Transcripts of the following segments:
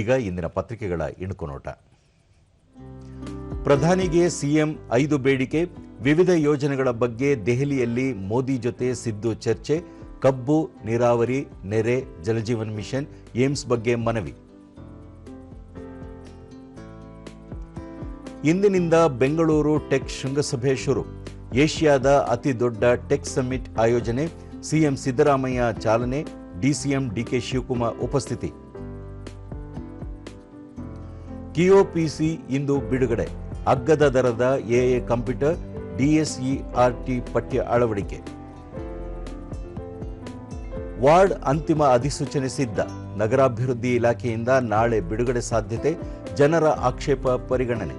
ಈಗ ಇಂದಿನ ಪತ್ರಿಕೆಗಳ ಇಣುಕು ನೋಟ. ಪ್ರಧಾನಿಗೆ ಸಿಎಂ ಐದು ಬೇಡಿಕೆ, ವಿವಿಧ ಯೋಜನೆಗಳ ಬಗ್ಗೆ ದೆಹಲಿಯಲ್ಲಿ ಮೋದಿ ಜೊತೆ ಸಿದ್ದು ಚರ್ಚೆ, ಕಬ್ಬು, ನೀರಾವರಿ, ನೆರೆ, ಜಲಜೀವನ್ ಮಿಷನ್, ಏಮ್ಸ್ ಬಗ್ಗೆ ಮನವಿ. ಇಂದಿನಿಂದ ಬೆಂಗಳೂರು ಟೆಕ್ ಶೃಂಗಸಭೆ ಶುರು. ಏಷ್ಯಾದ ಅತಿ ದೊಡ್ಡ ಟೆಕ್ ಸಮ್ಮಿಟ್ ಆಯೋಜನೆ, ಸಿಎಂ ಸಿದ್ದರಾಮಯ್ಯ ಚಾಲನೆ, ಡಿಸಿಎಂ ಡಿಕೆ ಶಿವಕುಮಾರ್ ಉಪಸ್ಥಿತಿ. ಕಿಒಪಿಸಿ ಇಂದು ಬಿಡುಗಡೆ. ಅಗ್ಗದ ದರದ ಎಎ ಕಂಪ್ಯೂಟರ್, ಡಿಎಸ್ಇಆರ್ಟಿ ಪಠ್ಯ ಅಳವಡಿಕೆ. ವಾರ್ಡ್ ಅಂತಿಮ ಅಧಿಸೂಚನೆ ಸಿದ್ಧ. ನಗರಾಭಿವೃದ್ಧಿ ಇಲಾಖೆಯಿಂದ ನಾಳೆ ಬಿಡುಗಡೆ ಸಾಧ್ಯತೆ, ಜನರ ಆಕ್ಷೇಪ ಪರಿಗಣನೆ.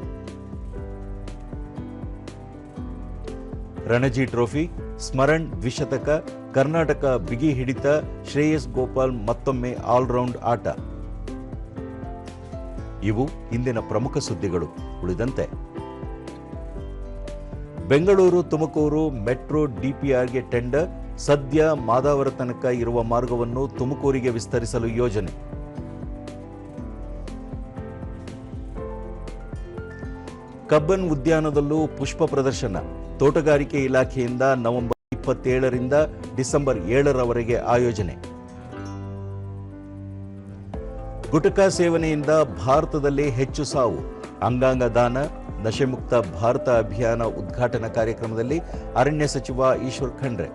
ರಣಜಿ ಟ್ರೋಫಿ, ಸ್ಮರಣ್ ದ್ವಿಶತಕ, ಕರ್ನಾಟಕ ಬಿಗಿ ಹಿಡಿತ, ಶ್ರೇಯಸ್ ಗೋಪಾಲ್ ಮತ್ತೊಮ್ಮೆ ಆಲ್ರೌಂಡ್ ಆಟ. ಇವು ಇಂದಿನ ಪ್ರಮುಖ ಸುದ್ದಿಗಳು ಉಳಿದಂತೆ. ಬೆಂಗಳೂರು, ತುಮಕೂರು ಮೆಟ್ರೋ ಡಿಪಿಆರ್ಗೆ ಟೆಂಡರ್, ಸದ್ಯ ಮಾದಾವರ ತನಕ ಇರುವ ಮಾರ್ಗವನ್ನು ತುಮಕೂರಿಗೆ ವಿಸ್ತರಿಸಲು ಯೋಜನೆ. ಕಬ್ಬನ್ ಉದ್ಯಾನದಲ್ಲೂ ಪುಷ್ಪ ಪ್ರದರ್ಶನ, ತೋಟಗಾರಿಕೆ ಇಲಾಖೆಯಿಂದ ನವೆಂಬರ್ ಇಪ್ಪತ್ತೇಳರಿಂದ ಡಿಸೆಂಬರ್ ಏಳರವರೆಗೆ ಆಯೋಜನೆ. ಗುಟಕಾ ಸೇವನೆಯಿಂದ ಭಾರತದಲ್ಲಿ ಹೆಚ್ಚು ಸಾವು. ಅಂಗಾಂಗ ದಾನ, ನಶೆಮುಕ್ತ ಭಾರತ ಅಭಿಯಾನ ಉದ್ಘಾಟನಾ ಕಾರ್ಯಕ್ರಮದಲ್ಲಿ ಅರಣ್ಯ ಸಚಿವ ಈಶ್ವರ್ ಖಂಡ್ರೆ.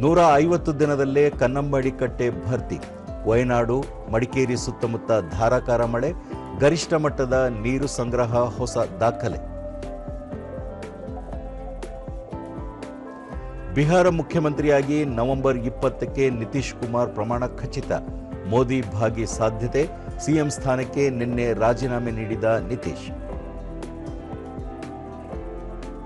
ನೂರ ಐವತ್ತು ದಿನದಲ್ಲೇ ಕನ್ನಂಬಾಡಿ ಕಟ್ಟೆ ಭರ್ತಿ. ವಯನಾಡು, ಮಡಿಕೇರಿ ಸುತ್ತಮುತ್ತ ಧಾರಾಕಾರ ಮಳೆ, ಗರಿಷ್ಠ ಮಟ್ಟದ ನೀರು ಸಂಗ್ರಹ ಹೊಸ ದಾಖಲೆ. ಬಿಹಾರ ಮುಖ್ಯಮಂತ್ರಿಯಾಗಿ ನವೆಂಬರ್ ಇಪ್ಪತ್ತಕ್ಕೆ ನಿತೀಶ್ ಕುಮಾರ್ ಪ್ರಮಾಣ ಖಚಿತ. ಮೋದಿ ಭಾಗಿ ಸಾಧ್ಯತೆ, ಸಿಎಂ ಸ್ಥಾನಕ್ಕೆ ನಿನ್ನೆ ರಾಜೀನಾಮೆ ನೀಡಿದ ನಿತೀಶ್.